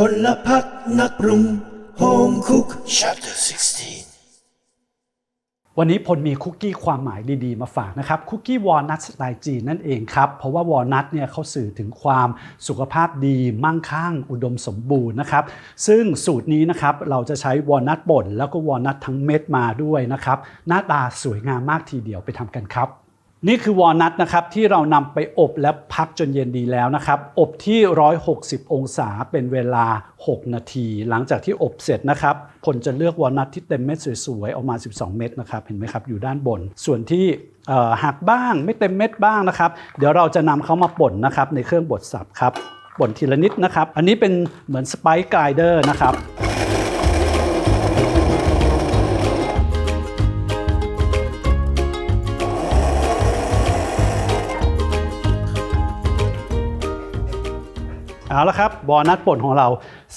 พลพักนักปรุง Home Cook Chapter 16 วันนี้พลมีคุกกี้ความหมายดีๆ มาฝากนะครับ คุกกี้วอลนัทสไตล์จีนนั่นเองครับ เพราะว่าวอลนัทเนี่ยเขาสื่อถึงความสุขภาพดีมั่งคั่ง อุดมสมบูรณ์นะครับ ซึ่งสูตรนี้นะครับเราจะใช้วอลนัทป่นแล้วก็วอลนัททั้งเม็ดมาด้วยนะครับ หน้าตาสวยงามมากทีเดียวไปทำกันครับ นี่คือวอลนัทนะครับที่เรานำไปอบและพักจนเย็นดีแล้วนะครับ อบที่ 160 องศาเป็นเวลา 6 นาที หลังจากที่อบเสร็จนะครับผลจะเลือกวอลนัทที่เต็มเม็ดสวยๆออกมา 12 เม็ดนะครับเห็นไหมครับอยู่ด้านบน ส่วนที่หักบ้างไม่เต็มเม็ดบ้างนะครับ เดี๋ยวเราจะนำเขามาป่นนะครับในเครื่องบดสับครับป่นทีละนิดนะครับ อันนี้เป็นเหมือนสไปซ์ไกเดอร์นะครับ เอาละครับบอนัทป่นของเรา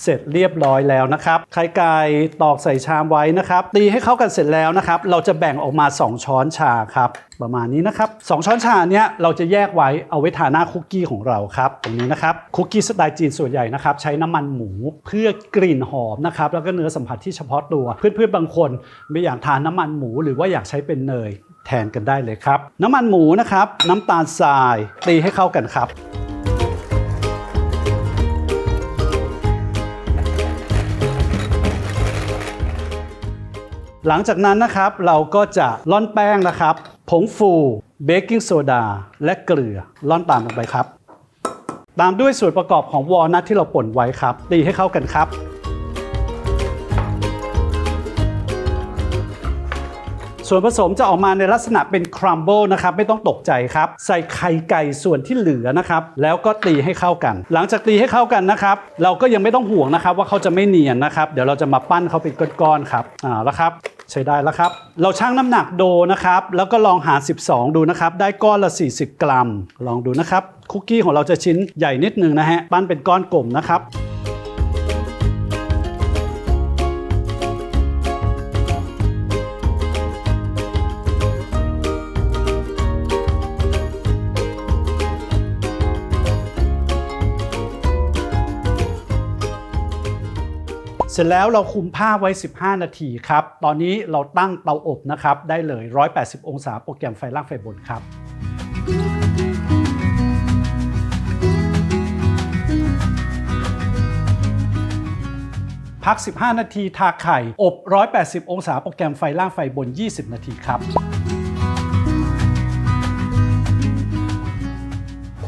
เสร็จเรียบร้อยแล้วนะครับไข่ไก่ตอกใส่ชามไว้นะครับ ตีให้เข้ากันเสร็จแล้วนะครับ เราจะแบ่งออกมา 2 ช้อนชาครับประมาณนี้นะครับ2ช้อนชาเนี้ยเราจะแยกไว้เอาไว้ทาหน้าคุกกี้ของเราครับตรงนี้นะครับคุกกี้สไตล์จีนส่วนใหญ่นะครับใช้น้ำมันหมูเพื่อกลิ่นหอมนะครับแล้วก็เนื้อสัมผัสที่เฉพาะตัว เพื่อนๆบางคนไม่อยากทานน้ำมันหมูหรือว่าอยากใช้เป็นเนยแทนกันได้เลยครับ น้ำมันหมูนะครับ น้ำตาลทรายตีให้เข้ากันครับ หลังจากนั้นนะครับเราก็จะล่อนแป้งนะครับ ผงฟูเบกกิ้งโซดาและเกลือล่อนตามลงไปครับ ตามด้วยส่วนประกอบของวอลนัทที่เราป่นไว้ครับตีให้เข้ากันครับ ส่วนผสมจะออกมาในลักษณะเป็นครัมเบิลนะครับไม่ต้องตกใจครับ ใส่ไข่ไก่ส่วนที่เหลือนะครับ แล้วก็ตีให้เข้ากัน หลังจากตีให้เข้ากันนะครับ เราก็ยังไม่ต้องห่วงนะครับ ว่าเขาจะไม่เนียนนะครับ เดี๋ยวเราจะมาปั้นเขาเป็นก้อนๆครับอ่าแล้วครับใช้ได้แล้วครับ เราชั่งน้ำหนักโดนะครับ แล้วก็ลองหา 12 ดูนะครับ ได้ก้อนละ 40 กรัม ลองดูนะครับ คุกกี้ของเราจะชิ้นใหญ่นิดนึงนะฮะ ปั้นเป็นก้อนกลมนะครับ ร็จแล้วเราคุมผ้าไว้ 15 นาทีครับ ตอนนี้เราตั้งเตาอบนะครับ ได้เลย 180 องศาโปรแกรมไฟล่างไฟบนครับ พัก 15 นาทีทาไข่ อบ 180 องศาโปรแกรมไฟล่างไฟบน 20 นาทีครับ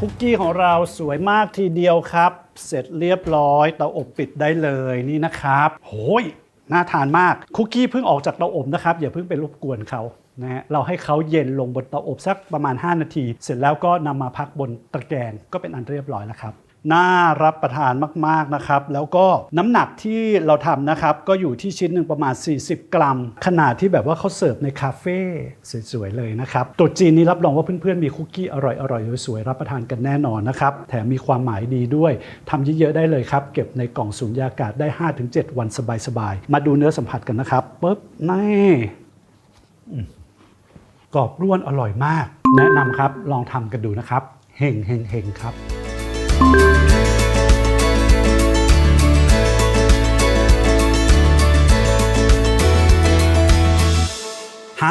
คุกกี้ของเราสวยมากทีเดียวครับ เสร็จเรียบร้อยเตาอบปิดได้เลยนี่นะครับ โหยน่าทานมากคุกกี้เพิ่งออกจากเตาอบนะครับ อย่าเพิ่งไปรบกวนเขานะฮะเราให้เขาเย็นลงบนเตาอบสักประมาณ 5 นาที เสร็จแล้วก็นำมาพักบนตะแกรงก็เป็นอันเรียบร้อยแล้วครับ น่ารับประทานมากๆนะครับ แล้วก็น้ำหนักที่เราทำนะครับ ก็อยู่ที่ชิ้นหนึ่งประมาณ 40 กรัม ขนาดที่แบบว่าเขาเสิร์ฟในคาเฟ่สวยๆเลยนะครับตรุษจีนนี้รับรองว่าเพื่อนๆมีคุกกี้อร่อยๆสวยๆรับประทานกันแน่นอนนะครับ แถมมีความหมายดีด้วยทำเยอะๆได้เลยครับ เก็บในกล่องสุญญากาศได้ 5-7 วันสบายๆมาดูเนื้อสัมผัสกันนะครับปุ๊บนี่กรอบร่วนอร่อยมาก แนะนำครับลองทำกันดูนะครับเฮงเฮงเฮงครับ